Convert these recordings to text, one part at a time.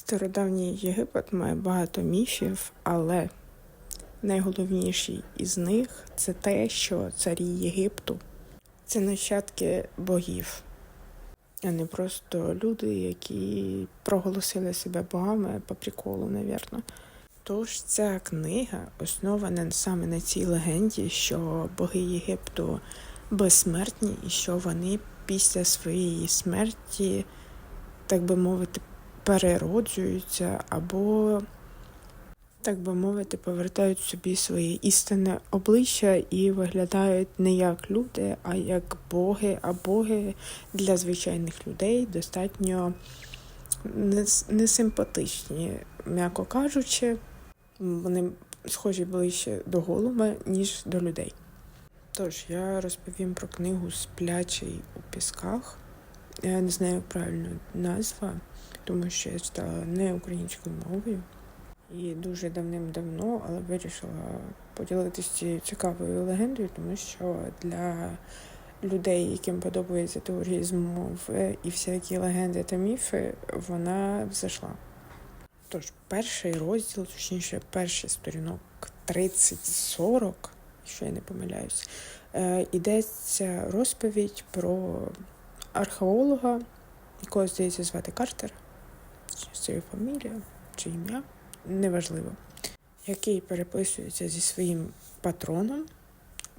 Стародавній Єгипет має багато міфів, але найголовніший із них це те, що царі Єгипту це нащадки богів, а не просто люди, які проголосили себе богами по приколу, навірно. Тож ця книга основана саме на цій легенді, що боги Єгипту безсмертні і що вони після своєї смерті, так би мовити, перероджуються або, так би мовити, повертають собі своє істинне обличчя і виглядають не як люди, а як боги, а боги для звичайних людей достатньо несимпатичні, м'яко кажучи, вони схожі ближче до голуба, ніж до людей. Тож я розповім про книгу Сплячий у пісках. Я не знаю як правильно назва, тому що я читала не українською мовою і дуже давним-давно, але вирішила поділитися цією цікавою легендою, тому що для людей, яким подобаються теорії змов і всякі легенди та міфи, вона взайшла. Тож, перший розділ, точніше, перший сторінок 30-40, якщо я не помиляюсь, е, йдеться розповідь про археолога, якого здається звати Картер, чи це його фамілія, чи ім'я, неважливо, який переписується зі своїм патроном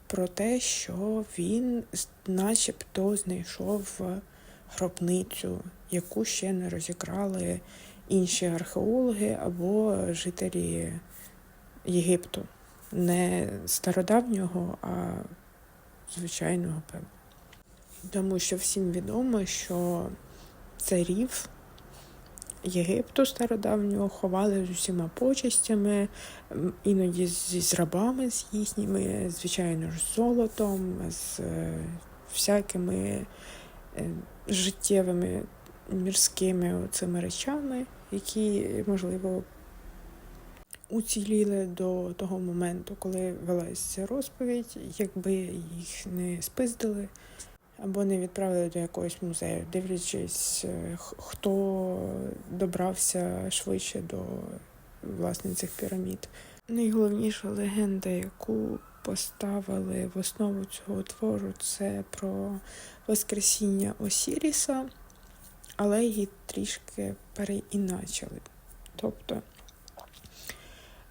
про те, що він начебто знайшов гробницю, яку ще не розікрали інші археологи або жителі Єгипту. Не стародавнього, а звичайного, певно. Тому що всім відомо, що царів Єгипту стародавнього ховали з усіма почестями, іноді зі рабами з їхніми, звичайно ж, з золотом, з е, всякими е, життєвими мірськими цими речами, які, можливо, уціліли до того моменту, коли велася розповідь, якби їх не спиздили або не відправили до якогось музею, дивлячись, е, хто добрався швидше до власне цих пірамід. Найголовніша легенда, яку поставили в основу цього твору, це про Воскресіння Осіріса, але її трішки переіначили. Тобто,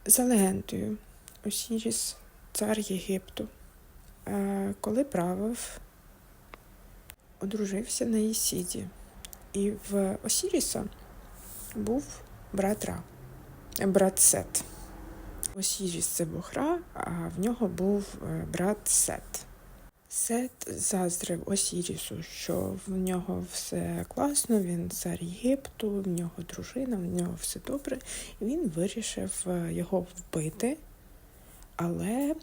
за легендою, Осіріс, цар Єгипту, е, коли правив, одружився на Ісіді. І в Осіріса був брат Ра, е, брат Сет. Осіріс це бог Ра, а в нього був е, брат Сет. Сет заздрив Осірісу, що в нього все класно, він цар Єгипту, в нього дружина, в нього все добре. І він вирішив його вбити, але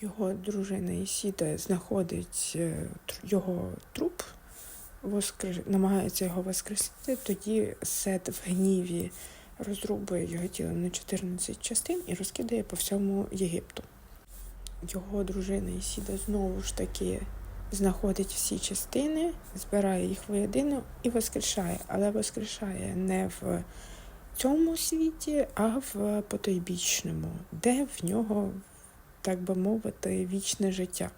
його дружина Ісіда знаходить е, його труп, воскрес... намагається його воскресити. Тоді Сет в гніві розрубує його тіло на 14 частин і розкидає по всьому Єгипту. Його дружина Ісіда знову ж таки знаходить всі частини, збирає їх воєдино і воскрешає. Але воскрешає не в цьому світі, а в потойбічному, де в нього, так би мовити, вічне життя.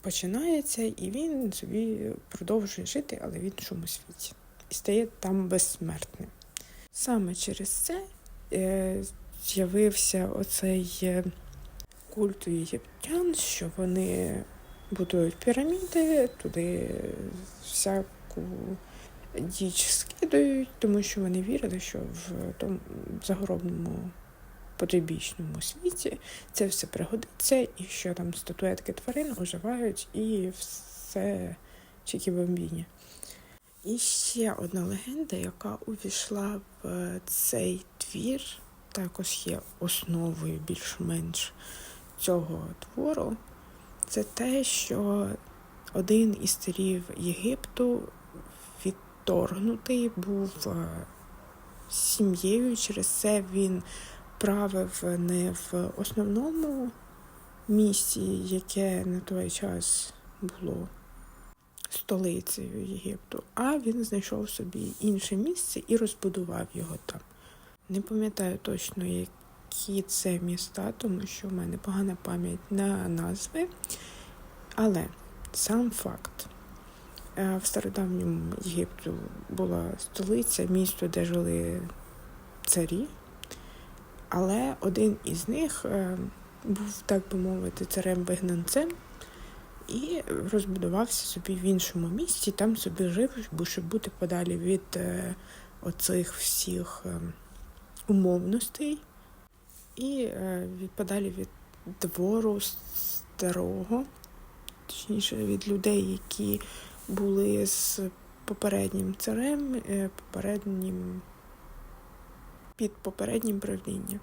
Починається, і він собі продовжує жити, але в іншому світі. І стає там безсмертним. Саме через це е, з'явився оцей е, культ єгиптян, що вони будують піраміди, туди всяку діч скидають, тому що вони вірили, що в тому загробному потойбічному світі. Це все пригодиться, і що там статуетки тварин оживають і все чики-бомбіні. І ще одна легенда, яка увійшла в цей твір, також є основою більш-менш цього твору, це те, що один із царів Єгипту відторгнутий був е, сім'єю, через це він правив не в основному місті, яке на той час було столицею Єгипту, а він знайшов собі інше місце і розбудував його там. Не пам'ятаю точно, які це міста, тому що в мене погана пам'ять на назви. Але сам факт. Е, В стародавньому Єгипту була столиця, місто, де жили царі, але один із них е, був, так би мовити, царем-вигнанцем і розбудувався собі в іншому місті, там собі жив, щоб бути подалі від е, оцих всіх е, умовностей. І подалі від двору старого, точніше від людей, які були з попереднім царем, попереднім під попереднім правлінням.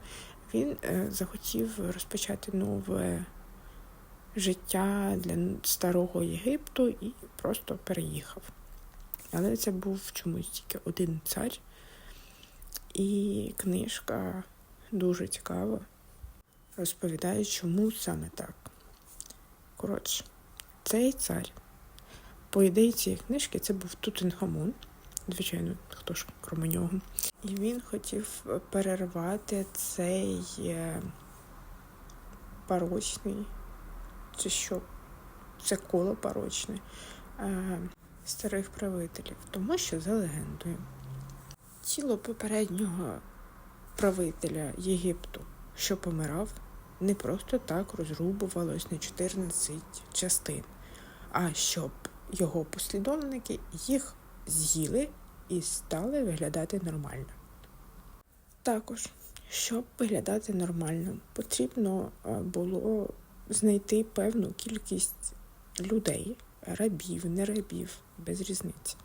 Він е, захотів розпочати нове життя для старого Єгипту і просто переїхав. Але це був чомусь тільки один цар, і книжка дуже цікава. Розповідає, чому саме так. Коротше, цей цар, по ідеї цієї книжки, це був Тутенхамон. Звичайно, хто ж крім нього. І він хотів перервати цей е, порочний, чи що, це коло порочне е, старих правителів. Тому що за легендою, тіло попереднього правителя Єгипту, що помирав, не просто так розрубувалось на 14 частин, а щоб його послідовники їх з'їли і стали виглядати нормально. Також, щоб виглядати нормально, потрібно е, було знайти певну кількість людей, рабів, не рабів, без різниці.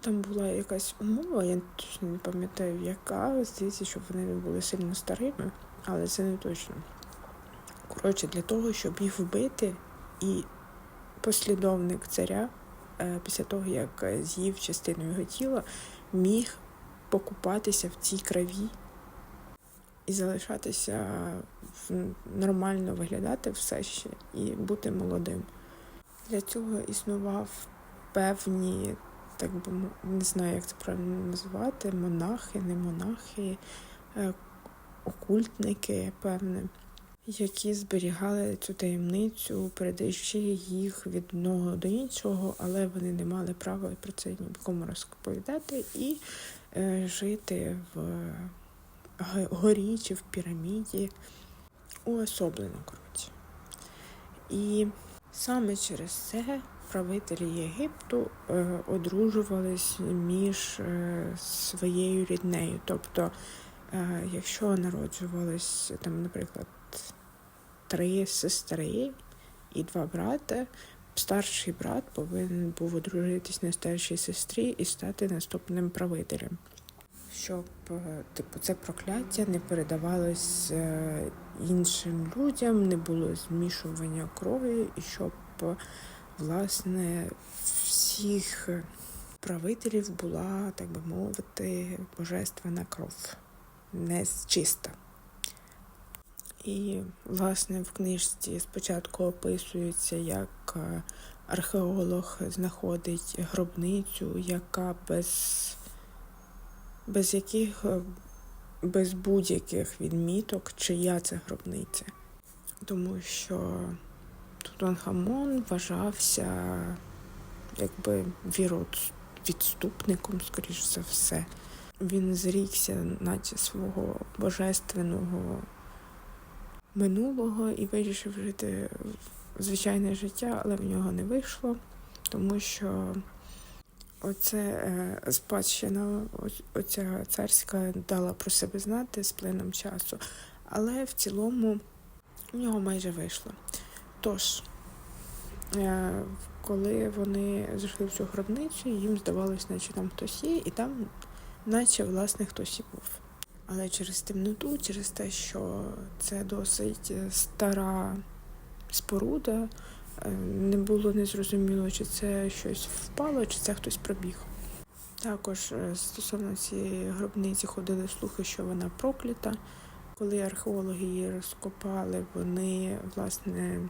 Там була якась умова, я точно не пам'ятаю, яка, здається, щоб вони були сильно старими, але це не точно. Коротше, для того, щоб їх вбити, і послідовник царя, після того, як е, з'їв частину його тіла, міг покупатися в цій крові і залишатися нормально виглядати все ще і бути молодим. Для цього існував певні, так би не знаю, як це правильно назвати, монахи, не монахи, е, окультники, певне, які зберігали цю таємницю, передаючи їх від одного до іншого, але вони не мали права про це нікому розповідати і е, жити в горі чи в піраміді уособлено, коротше. І саме через це правителі Єгипту е, одружувались між е, своєю ріднею. Тобто, е, якщо народжувались там, наприклад, три сестри і два брати, старший брат повинен був одружитись на старшій сестрі і стати наступним правителем. Щоб е, типу це прокляття не передавалось е, іншим людям, не було змішування крові, і щоб е, власне всіх правителів була, так би мовити, божественна кров, не чиста. І, власне, в книжці спочатку описується, як е, археолог знаходить гробницю, яка без, без яких е, без будь-яких відміток, чия це гробниця. Тому що Тутанхамон вважався якби віродвідступником, скоріш за все. Він зрікся, наче свого божественного минулого і вирішив жити звичайне життя, але в нього не вийшло, тому що оце е, спадщина, оця царська дала про себе знати з плином часу. Але в цілому в нього майже вийшло. Тож, е, коли вони зайшли в цю гробницю, їм здавалось, наче там хтось є, і там, наче, власне, хтось і був. Але через темноту, через те, що це досить е, стара споруда, е, не було незрозуміло, чи це щось впало, чи це хтось пробіг. Також е, стосовно цієї гробниці ходили слухи, що вона проклята. Коли археологи її розкопали, вони власне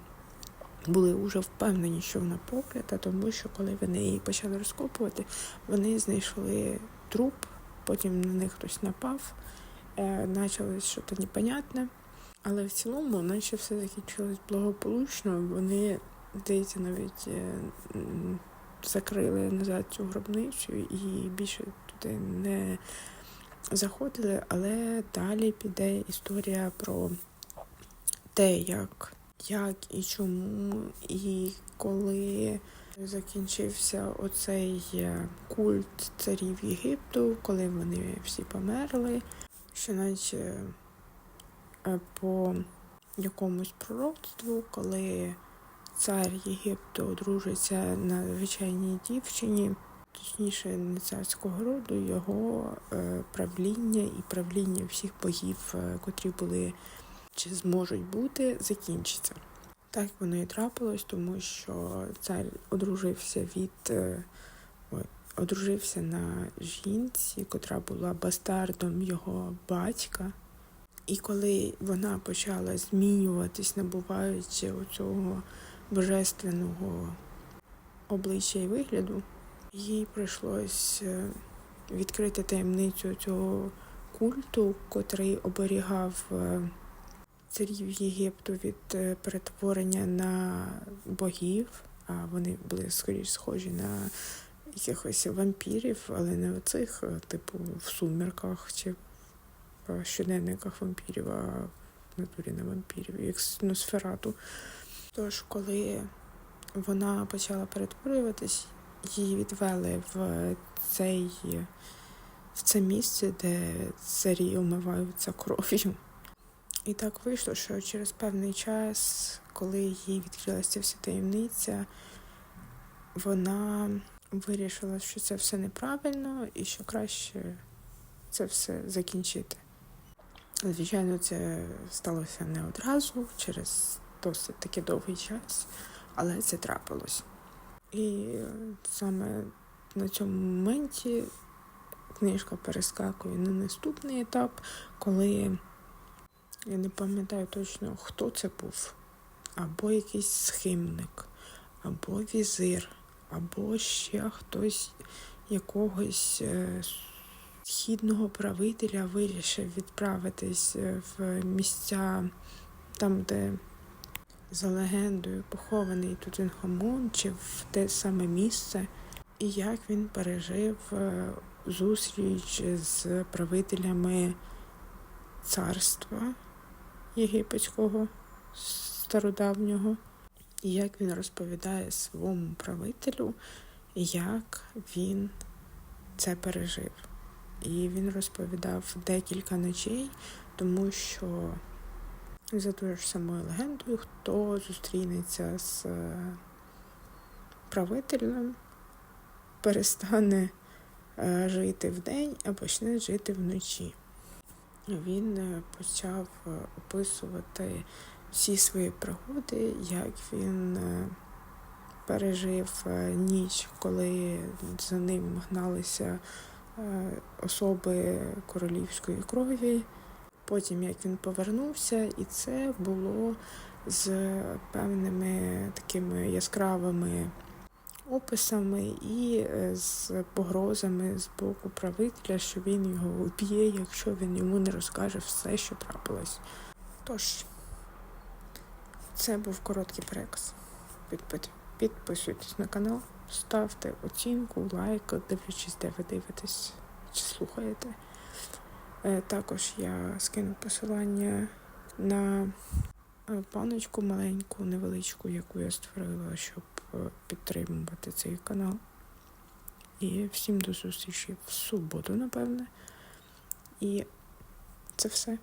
були вже впевнені, що вона проклята, тому що коли вони її почали розкопувати, вони знайшли труп, потім на них хтось напав, е, почалось щось непонятне. Але в цілому, наче все закінчилось благополучно. Вони, здається, навіть е, закрили назад цю гробницю і більше туди не заходили. Але далі піде історія про те, як, як і чому, і коли закінчився оцей е, культ царів Єгипту, коли вони всі померли, що наче е, по якомусь пророцтву, коли цар Єгипту одружиться на звичайній дівчині, точніше не царського роду, його е, правління і правління всіх богів, е, котрі були чи зможуть бути, закінчиться. Так воно і трапилось, тому що цар одружився від ой, одружився на жінці, котра була бастардом його батька. І коли вона почала змінюватись, набуваючи оцього божественного обличчя і вигляду, їй прийшлось е, відкрити таємницю цього культу, котрий оберігав е, царів Єгипту від е, перетворення на богів, а вони були скоріш схожі на якихось вампірів, але не оцих, е, типу, в сумерках чи в щоденниках вампірів, а в натурі не вампірів, як Носферату. Тож, коли вона почала перетворюватись, її відвели в цей в це місце, де царі умиваються кров'ю. І так вийшло, що через певний час, коли їй відкрилася вся таємниця, вона вирішила, що це все неправильно і що краще це все закінчити. Звичайно, це сталося не одразу, через досить таки довгий час, але це трапилось. І саме на цьому моменті книжка перескакує на наступний етап, коли я не пам'ятаю точно, хто це був, або якийсь схимник, або візир, або ще хтось якогось е, східного правителя вирішив відправитись е, в місця там, де за легендою похований Тутанхамон, чи в те саме місце, і як він пережив е, зустріч з правителями царства єгипетського стародавнього, і як він розповідає своєму правителю, як він це пережив. І він розповідав декілька ночей, тому що за тою ж самою легендою, хто зустрінеться з е, правителем, перестане е, жити вдень, а почне жити вночі. Він е, почав описувати всі свої пригоди, як він пережив ніч, коли за ним гналися особи королівської крові. Потім як він повернувся, і це було з певними такими яскравими описами і е, з погрозами з боку правителя, що він його уб'є, якщо він йому не розкаже все, що трапилось. Тож, це був короткий переказ. Підписуйтесь на канал, ставте оцінку, лайк, дивлячись, де ви дивитесь чи слухаєте. Е, також я скину посилання на е, паночку маленьку, невеличку, яку я створила, щоб е, підтримувати цей канал. І всім до зустрічі в суботу, напевне. І це все.